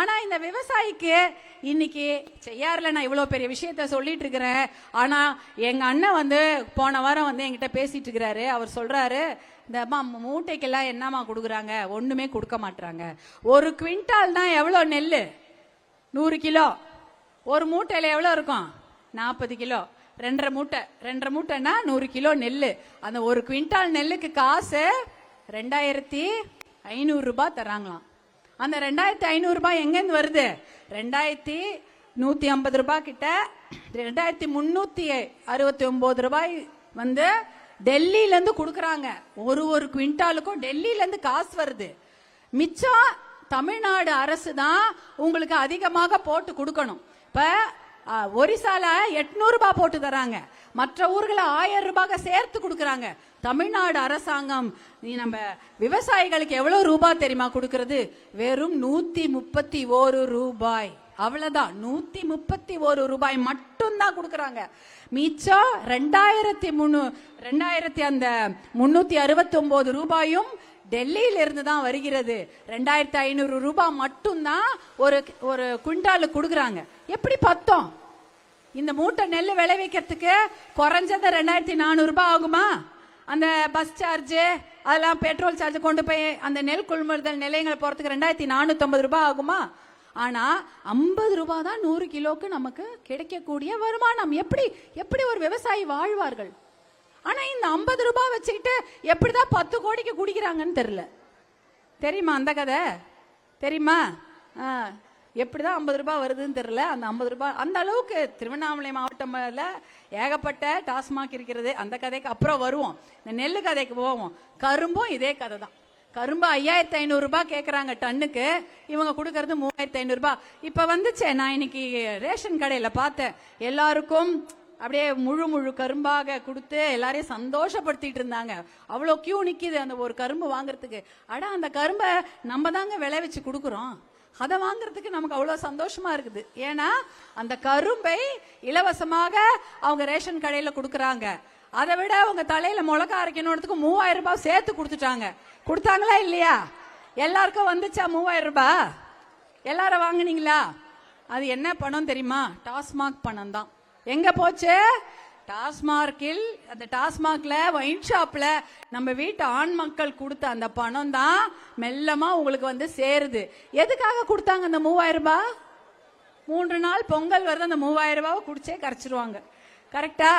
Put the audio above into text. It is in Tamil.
ஆனா இந்த விவசாயிக்கு இன்னைக்கு செய்யாறுல நான் இவ்வளவு பெரிய விஷயத்த சொல்லிட்டு இருக்கிறேன்? ஆனா எங்க அண்ணன் வந்து போன வாரம் வந்து என்கிட்ட பேசிட்டு இருக்கிறாரு. அவர் சொல்றாரு இந்தம்மா மூட்டைக்கெல்லாம் என்னம்மா கொடுக்குறாங்க? ஒண்ணுமே கொடுக்க மாட்டாங்க ஒரு குவிண்டால்னா எவ்வளோ நெல் நூறு கிலோ. ஒரு மூட்டையில் எவ்வளோ இருக்கும்? நாற்பது கிலோ. ரெண்டரை மூட்டை. ரெண்டரை மூட்டைன்னா நூறு கிலோ நெல் அந்த ஒரு குவிண்டால் நெல்லுக்கு காசு ரெண்டாயிரத்தி ஐநூறுரூபா தராங்களாம் அந்த ரெண்டாயிரத்தி ஐநூறு ரூபாய் எங்கேருந்து வருது? ரெண்டாயிரத்தி நூற்றி ஐம்பது ரூபாய் கிட்ட ரெண்டாயிரத்தி முந்நூற்றி அறுபத்தி ஒம்பது ரூபாய் வந்து டெல்லியிலேருந்து கொடுக்குறாங்க. ஒரு ஒரு குவிண்டாலுக்கும் டெல்லியிலேருந்து காசு வருது. மிச்சம் தமிழ்நாடு அரசு தான் உங்களுக்கு அதிகமாக போட்டு கொடுக்கணும். இப்ப ஒரிசால எட்நூறுபா போட்டு தராங்க. மற்ற ஊர்களை ஆயிரம் ரூபாய் சேர்த்து கொடுக்குறாங்க. தமிழ்நாடு அரசாங்கம் நீ நம்ம விவசாயிகளுக்கு எவ்வளோ ரூபாய் தெரியுமா கொடுக்கறது? வெறும் நூத்தி முப்பத்தி ஒரு ரூபாய். அவ்வளவுதான். நூத்தி முப்பத்தி ஒரு ரூபாய் மட்டும்தான் கொடுக்கறாங்க. மிச்சம் ரெண்டாயிரத்தி முன்னூ ரெண்டாயிரத்தி அந்த முன்னூத்தி அறுபத்தி ஒன்பது ரூபாயும் டெல்லியில இருந்து தான் வருகிறது. ரெண்டாயிரத்தி ஐநூறு ரூபாய் மட்டும்தான் ஒரு ஒரு குவிண்டாலுக்கு கொடுக்குறாங்க. எப்படி பத்தோம்? இந்த மூட்டை நெல் விளைவிக்கிறதுக்கு குறைஞ்சது ரெண்டாயிரத்தி நானூறு ரூபாய் ஆகுமா? அந்த பஸ் சார்ஜு அதெல்லாம் பெட்ரோல் சார்ஜ் கொண்டு போய் அந்த நெல் கொள்முதல் நிலையங்களை போறதுக்கு ரெண்டாயிரத்தி நானூத்தி ரூபாய் ஆகுமா? ஆனா ஐம்பது ரூபாய் தான் நூறு கிலோக்கு நமக்கு கிடைக்கக்கூடிய வருமானம். எப்படி எப்படி ஒரு விவசாயி வாழ்வார்கள்? ஆனா இந்த ஐம்பது ரூபாய் வச்சுக்கிட்டு எப்படிதான் பத்து கோடிக்கு குடிக்கிறாங்கன்னு தெரியல. தெரியுமா அந்த கதை? தெரியுமா? ஆ, எப்படிதான் ஐம்பது ரூபாய் வருதுன்னு தெரியல. அந்த ஐம்பது ரூபாய் அந்த அளவுக்கு திருவண்ணாமலை மாவட்டம்ல ஏகப்பட்ட டாஸ்மாக் இருக்கிறது. அந்த கதைக்கு அப்புறம் வருவோம். இந்த நெல்லு கதைக்கு போவோம். கரும்பும் இதே கதை தான். கரும்பு ஐயாயிரத்தி ஐநூறு ரூபாய் கேட்குறாங்க டன்னுக்கு. இவங்க கொடுக்கறது மூவாயிரத்தி ஐநூறு ரூபாய். இப்போ வந்துச்சே நான் இன்னைக்கு ரேஷன் கடையில் பார்த்தேன். எல்லாருக்கும் அப்படியே முழு முழு கரும்பாக கொடுத்து எல்லாரையும் சந்தோஷப்படுத்திட்டு இருந்தாங்க. அவ்வளோ கியூ நிற்கிது அந்த ஒரு கரும்பு வாங்குறதுக்கு. அட அந்த கரும்பை நம்ம தாங்க விளைவிச்சு கொடுக்குறோம். அதை வாங்குறதுக்கு நமக்கு அவ்வளோ சந்தோஷமா இருக்குது. ஏன்னா அந்த கரும்பை இலவசமாக அவங்க ரேஷன் கடையில் கொடுக்குறாங்க. அதை விட அவங்க தலையில மிளகா அரைக்கணுன்றதுக்கு மூவாயிரம் ரூபாய் சேர்த்து கொடுத்துட்டாங்க. கொடுத்தாங்களா இல்லையா? எல்லாருக்கும் வந்துச்சா மூவாயிரம் ரூபாய்? எல்லாரும் வாங்குனீங்களா? அது என்ன பணம் தெரியுமா? டாஸ்மாக் பணம் தான் எங்க போச்சு? டாஸ்மார்க்கில் அந்த டாஸ்மார்க்ல ஒயின் ஷாப்ல நம்ம வீட்டு ஆண் மக்கள் கொடுத்த அந்த பணம் தான் மெல்லமா உங்களுக்கு வந்து சேருது. எதுக்காக கொடுத்தாங்க அந்த மூவாயிரம் ரூபாய்? மூன்று நாள் பொங்கல் வருது அந்த மூவாயிரம் ரூபாவை குடிச்சே கரைச்சிருவாங்க. கரெக்டா